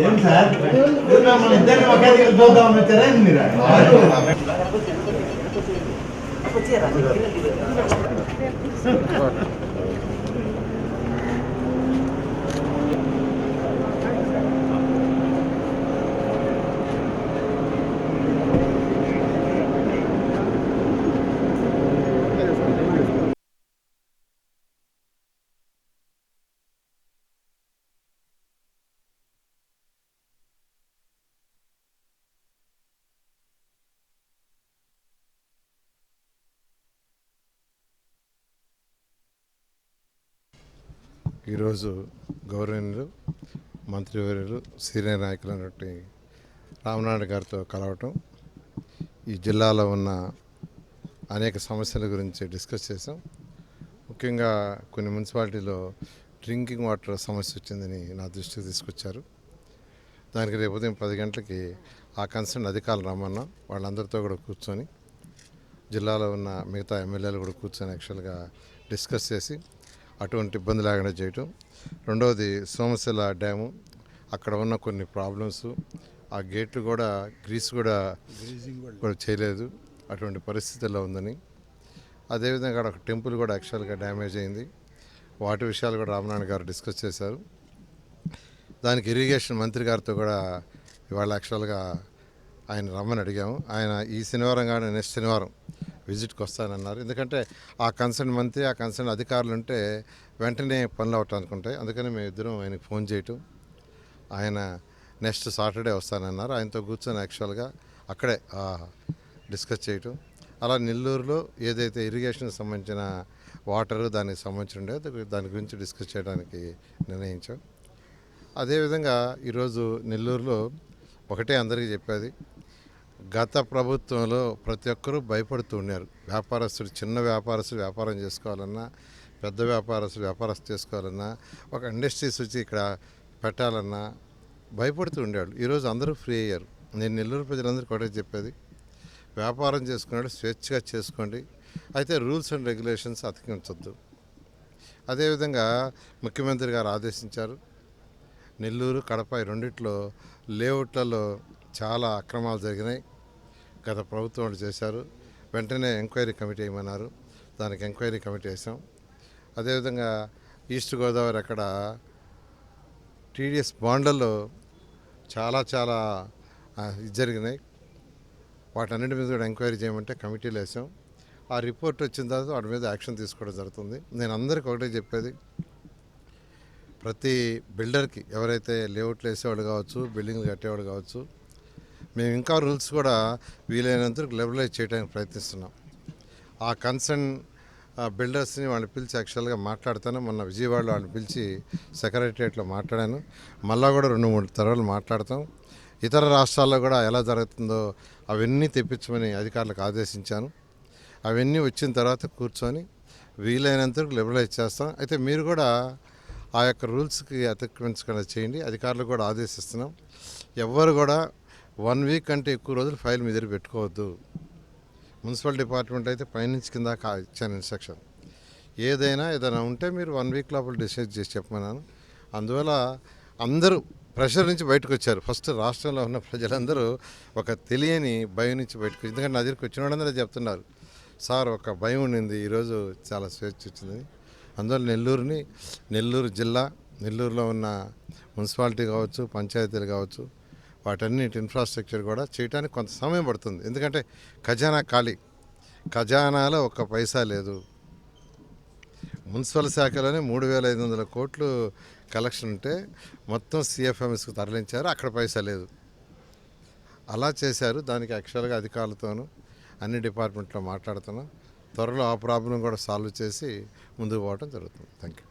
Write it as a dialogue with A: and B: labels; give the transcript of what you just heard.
A: ఏం సార్ మన ఇద్దరిని ఒకే దగ్గర చూద్దాం వచ్చారా మీరు
B: ఈరోజు గౌరవనీయులు మంత్రివర్యులు సీనియర్ నాయకులు రామనాయుడు గారితో కలవటం ఈ జిల్లాలో ఉన్న అనేక సమస్యల గురించి డిస్కస్ చేసాం ముఖ్యంగా కొన్ని మున్సిపాలిటీలో డ్రింకింగ్ వాటర్ సమస్య వచ్చిందని నా దృష్టికి తీసుకొచ్చారు. దానికి రేపు ఉదయం పది గంటలకి ఆ కన్సర్న్ అధికారులు రమ్మన్నాం. వాళ్ళందరితో కూడా కూర్చొని జిల్లాలో ఉన్న మిగతా ఎమ్మెల్యేలు కూడా కూర్చొని యాక్చువల్గా డిస్కస్ చేసి అటువంటి ఇబ్బంది లేకుండా చేయటం. రెండవది సోమశిల డ్యాము. అక్కడ ఉన్న కొన్ని ప్రాబ్లమ్స్. ఆ గేట్లు కూడా గ్రీస్ కూడా కూడా చేయలేదు. అటువంటి పరిస్థితుల్లో ఉందని. అదేవిధంగా అక్కడ ఒక టెంపుల్ కూడా యాక్చువల్గా డ్యామేజ్ అయింది. వాటి విషయాలు కూడా రామనారాయణ గారు డిస్కస్ చేశారు. దానికి ఇరిగేషన్ మంత్రి గారితో కూడా ఇవాళ యాక్చువల్గా ఆయన రమ్మని అడిగాము. ఆయన ఈ శనివారం కానీ నెక్స్ట్ శనివారం విజిట్కి వస్తానన్నారు ఎందుకంటే ఆ కన్సర్న్ మంత్రి ఆ కన్సర్న్ అధికారులు ఉంటే వెంటనే పనులు అవటానికి ఉంటాయి అందుకని మేము ఇద్దరం ఆయనకి ఫోన్ చేయటం. ఆయన నెక్స్ట్ సాటర్డే వస్తానన్నారు. ఆయనతో కూర్చొని యాక్చువల్గా అక్కడే డిస్కస్ చేయటం. అలా నెల్లూరులో ఏదైతే ఇరిగేషన్కి సంబంధించిన వాటర్ దానికి సంబంధించి ఉండేదో దాని గురించి డిస్కస్ చేయడానికి నిర్ణయించాం. అదేవిధంగా ఈరోజు నెల్లూరులో ఒకటే అందరికీ చెప్పేది. గత ప్రభుత్వంలో ప్రతి ఒక్కరూ భయపడుతూ ఉన్నారు. వ్యాపారస్తుడు చిన్న వ్యాపారస్తుడు వ్యాపారం చేసుకోవాలన్నా పెద్ద వ్యాపారస్తుడు వ్యాపారస్తు చేసుకోవాలన్నా ఒక ఇండస్ట్రీస్ వచ్చి ఇక్కడ పెట్టాలన్నా భయపడుతూ ఉండేవాళ్ళు. ఈరోజు అందరూ ఫ్రీ అయ్యారు. నేను నెల్లూరు ప్రజలందరికీ ఒకటే చెప్పేది. వ్యాపారం చేసుకున్నాడు స్వేచ్ఛగా చేసుకోండి. అయితే రూల్స్ అండ్ రెగ్యులేషన్స్ అతికించొద్దు. అదేవిధంగా ముఖ్యమంత్రి గారు ఆదేశించారు. నెల్లూరు కడప రెండిట్లో లేఅవుట్లలో చాలా అక్రమాలు జరిగినాయి. గత ప్రభుత్వం వాళ్ళు చేశారు. వెంటనే ఎంక్వైరీ కమిటీ వేయమన్నారు. దానికి ఎంక్వైరీ కమిటీ వేసాం. అదేవిధంగా ఈస్ట్ గోదావరి అక్కడ టీడీఎస్ బాండ్లలో చాలా చాలా ఇది జరిగినాయి. వాటన్నిటి మీద కూడా ఎంక్వైరీ చేయమంటే కమిటీలు వేసాం. ఆ రిపోర్ట్ వచ్చిన తర్వాత వాటి మీద యాక్షన్ తీసుకోవడం జరుగుతుంది. నేను అందరికీ ఒకటే చెప్పేది. ప్రతి బిల్డర్కి ఎవరైతే లేఅవుట్లు వేసేవాళ్ళు కావచ్చు బిల్డింగ్లు కట్టేవాడు కావచ్చు మేము ఇంకా రూల్స్ కూడా వీలైనంత లెవలైజ్ చేయడానికి ప్రయత్నిస్తున్నాం. ఆ కన్సర్న్ బిల్డర్స్ని వాళ్ళని పిలిచి యాక్చువల్గా మాట్లాడతాను. మొన్న విజయవాడలో వాళ్ళని పిలిచి సెక్రటరియట్లో మాట్లాడాను. మళ్ళా కూడా రెండు మూడు తరాలు మాట్లాడతాం. ఇతర రాష్ట్రాల్లో కూడా ఎలా జరుగుతుందో అవన్నీ తెప్పించమని అధికారులకు ఆదేశించాను. అవన్నీ వచ్చిన తర్వాత కూర్చొని వీలైనంత లిబరలైజ్ చేస్తాం. అయితే మీరు కూడా ఆ యొక్క రూల్స్కి అతిక్రమించకుండా చేయండి. అధికారులు కూడా ఆదేశిస్తున్నాం. ఎవ్వరు కూడా వన్ వీక్ కంటే ఎక్కువ రోజులు ఫైల్ మీ దగ్గర పెట్టుకోవద్దు. మున్సిపల్ డిపార్ట్మెంట్ అయితే పైనుంచి కింద ఇచ్చాను ఇన్స్ట్రక్షన్. ఏదైనా ఏదైనా ఉంటే మీరు వన్ వీక్ లోపల డిసైడ్ చేసి చెప్పమన్నాను. అందువల్ల అందరూ ప్రెషర్ నుంచి బయటకు వచ్చారు. ఫస్ట్ రాష్ట్రంలో ఉన్న ప్రజలందరూ ఒక తెలియని భయం నుంచి బయటకు వచ్చి ఎందుకంటే నా దగ్గరికి వచ్చిన వాళ్ళందరూ చెప్తున్నారు. సార్ ఒక భయం ఉండింది. ఈరోజు చాలా స్వేచ్ఛ వచ్చింది. అందువల్ల నెల్లూరుని నెల్లూరు జిల్లా నెల్లూరులో ఉన్న మున్సిపాలిటీ కావచ్చు పంచాయతీలు కావచ్చు వాటన్నిటి ఇన్ఫ్రాస్ట్రక్చర్ కూడా చేయడానికి కొంత సమయం పడుతుంది. ఎందుకంటే ఖజానా ఖాళీ. ఖజానాలో ఒక్క పైసా లేదు. మున్సిపల్ శాఖలోనే మూడు వేల ఐదు వందల కోట్లు కలెక్షన్ ఉంటే మొత్తం సిఎఫ్ఎంఎస్కి తరలించారు. అక్కడ పైసా లేదు. అలా చేశారు. దానికి యాక్చువల్గా అధికారులతోనూ అన్ని డిపార్ట్మెంట్లో మాట్లాడుతున్నాం. త్వరలో ఆ ప్రాబ్లం కూడా సాల్వ్ చేసి ముందుకు పోవడం జరుగుతుంది. Thank you